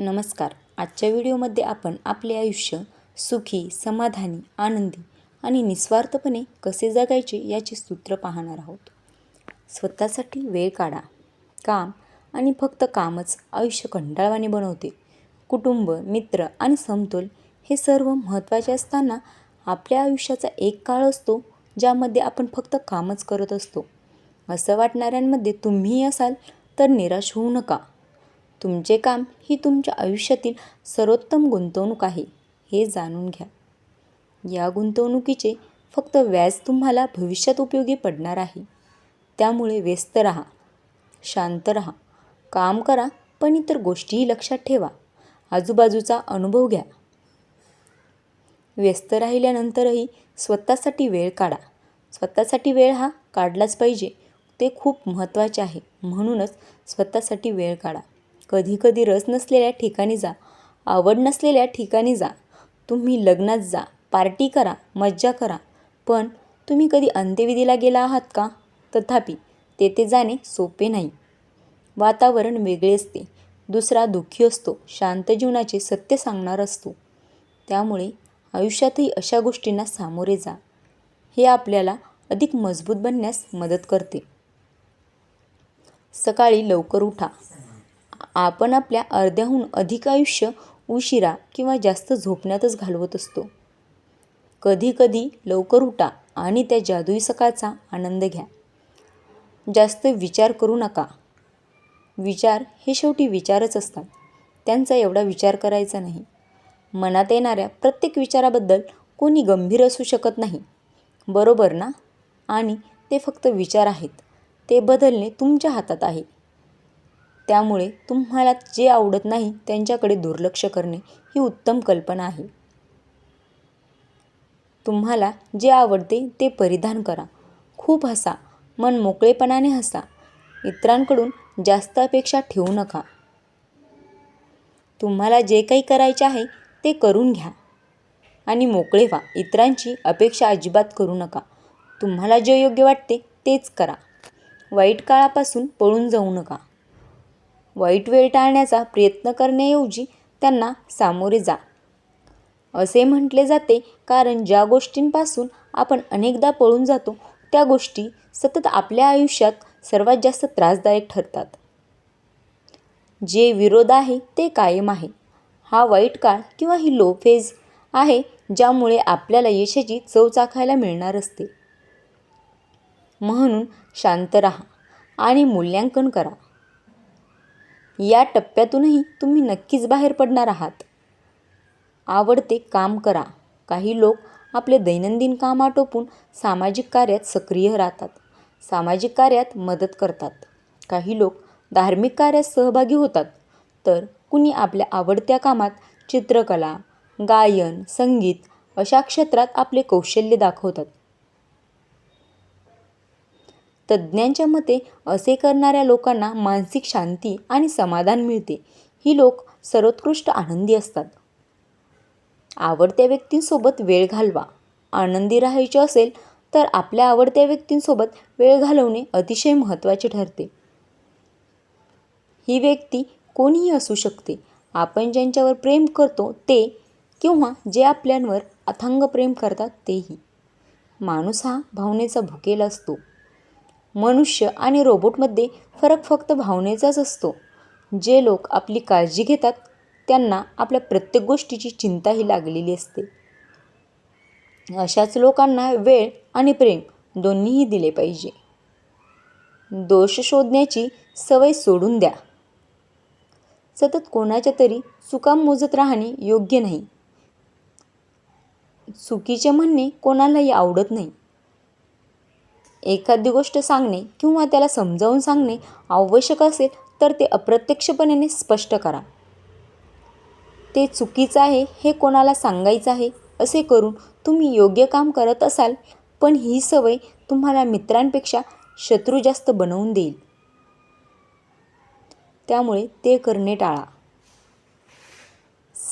नमस्कार. आजच्या व्हिडिओमध्ये आपण आपले आयुष्य सुखी समाधानी आनंदी आणि निस्वार्थपणे कसे जगायचे याचे सूत्र पाहणार आहोत. स्वतःसाठी वेळ काढा. काम आणि फक्त कामच आयुष्य कंटाळवाने बनवते. कुटुंब मित्र आणि समतोल हे सर्व महत्त्वाचे असताना आपल्या आयुष्याचा एक काळ असतो ज्यामध्ये आपण फक्त कामच करत असतो. असं वाटणाऱ्यांमध्ये तुम्हीही असाल तर निराश होऊ नका. तुमचे काम ही तुमच्या आयुष्यातील सर्वोत्तम गुंतवणूक आहे हे जाणून घ्या. या गुंतवणुकीचे फक्त व्याज तुम्हाला भविष्यात उपयोगी पडणार आहे. त्यामुळे व्यस्त राहा शांत राहा काम करा पण इतर गोष्टीही लक्षात ठेवा. आजूबाजूचा अनुभव घ्या. व्यस्त राहिल्यानंतरही स्वतःसाठी वेळ काढा. स्वतःसाठी वेळ हा काढलाच पाहिजे. ते खूप महत्त्वाचे आहे. म्हणूनच स्वतःसाठी वेळ काढा. कधीकधी रस नसलेल्या ठिकाणी जा. आवड नसलेल्या ठिकाणी जा. तुम्ही लग्नात जा. पार्टी करा. मज्जा करा. पण तुम्ही कधी अंत्यविधीला गेला आहात का? तथापि तेथे जाणे सोपे नाही. वातावरण वेगळे असते. दुसरा दुःखी असतो. शांत जीवनाचे सत्य सांगणार असतो. त्यामुळे आयुष्यातही अशा गोष्टींना सामोरे जा. हे आपल्याला अधिक मजबूत बनण्यास मदत करते. सकाळी लवकर उठा. आपण आपल्या अर्ध्याहून अधिक आयुष्य उशिरा किंवा जास्त झोपण्यातच घालवत असतो. कधीकधी लवकर उठा आणि त्या जादुई सकाळचा आनंद घ्या. जास्त विचार करू नका. विचार हे शेवटी विचारच असतात. त्यांचा एवढा विचार करायचा नाही. मनात येणाऱ्या प्रत्येक विचाराबद्दल कोणी गंभीर असू शकत नाही. बरोबर ना? आणि ते फक्त विचार आहेत. ते बदलणे तुमच्या हातात आहे. त्यामुळे तुम्हाला जे आवडत नाही त्यांच्याकडे दुर्लक्ष करणे ही उत्तम कल्पना आहे. तुम्हाला जे आवडते ते परिधान करा. खूप हसा. मन मोकळेपणाने हसा. इतरांकडून जास्त अपेक्षा ठेवू नका. तुम्हाला जे काही करायचे आहे ते करून घ्या. आणि मोकळे व्हा. इतरांची अपेक्षा अजिबात करू नका. तुम्हाला जे योग्य वाटते तेच करा. वाईट काळापासून पळून जाऊ नका. वाईट वेळ टाळण्याचा प्रयत्न करण्याऐवजी त्यांना सामोरे जा. असे म्हटले जाते कारण ज्या गोष्टींपासून आपण अनेकदा पळून जातो त्या गोष्टी सतत आपल्या आयुष्यात सर्वात जास्त त्रासदायक ठरतात. जे विरोध आहे ते कायम आहे. हा वाईट काळ किंवा ही लो फेज आहे ज्यामुळे आपल्याला यशाची चव चाखायला मिळणार असते. म्हणून शांत राहा आणि मूल्यांकन करा. या टप्प्यातूनही तुम्ही नक्कीच बाहेर पडणार आहात. आवडते काम करा. काही लोक आपले दैनंदिन काम आटोपून सामाजिक कार्यात सक्रिय राहतात. सामाजिक कार्यात मदत करतात. काही लोक धार्मिक कार्यात सहभागी होतात. तर कुणी आपल्या आवडत्या कामात चित्रकला गायन संगीत अशा क्षेत्रात आपले कौशल्य दाखवतात. तज्ज्ञांच्या मते असे करणाऱ्या लोकांना मानसिक शांती आणि समाधान मिळते. ही लोक सर्वोत्कृष्ट आनंदी असतात. आवडत्या व्यक्तींसोबत वेळ घालवा. आनंदी राहायचे असेल तर आपल्या आवडत्या व्यक्तींसोबत वेळ घालवणे अतिशय महत्त्वाचे ठरते. ही व्यक्ती कोणीही असू शकते. आपण ज्यांच्यावर प्रेम करतो ते किंवा जे आपल्यांवर अथांग प्रेम करतात तेही. माणूस हा भावनेचा भुकेला असतो. मनुष्य आणि रोबोटमध्ये फरक फक्त भावनेचाच असतो. जे लोक आपली काळजी घेतात त्यांना आपल्या प्रत्येक गोष्टीची चिंताही लागलेली असते. अशाच लोकांना वेळ आणि प्रेम दोन्हीही दिले पाहिजे. दोष शोधण्याची सवय सोडून द्या. सतत कोणाच्या तरी चुका मोजत राहणे योग्य नाही. चुकीचे म्हणणे कोणालाही आवडत नाही. एखादी गोष्ट सांगणे किंवा त्याला समजावून सांगणे आवश्यक असेल तर ते अप्रत्यक्षपणे स्पष्ट करा. ते चुकीचं आहे हे कोणाला सांगायचं आहे असे करून तुम्ही योग्य काम करत असाल पण ही सवय तुम्हाला मित्रांपेक्षा शत्रू जास्त बनवून देईल. त्यामुळे ते करणे टाळा.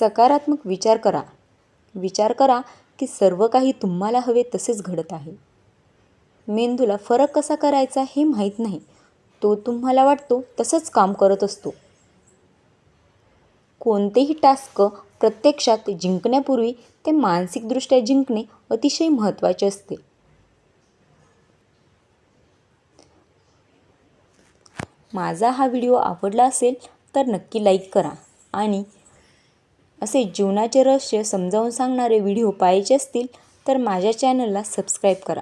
सकारात्मक विचार करा. विचार करा की सर्व काही तुम्हाला हवे तसेच घडत आहे. मेंदूला फरक कसा करायचा हे माहीत नाही. तो तुम्हाला वाटतो तसंच काम करत असतो. कोणतेही टास्क प्रत्यक्षात जिंकण्यापूर्वी ते मानसिकदृष्ट्या जिंकणे अतिशय महत्त्वाचे असते. माझा हा व्हिडिओ आवडला असेल तर नक्की लाईक करा आणि असे जीवनाचे रहस्य समजावून सांगणारे व्हिडिओ पाहायचे असतील तर माझ्या चॅनलला सबस्क्राईब करा.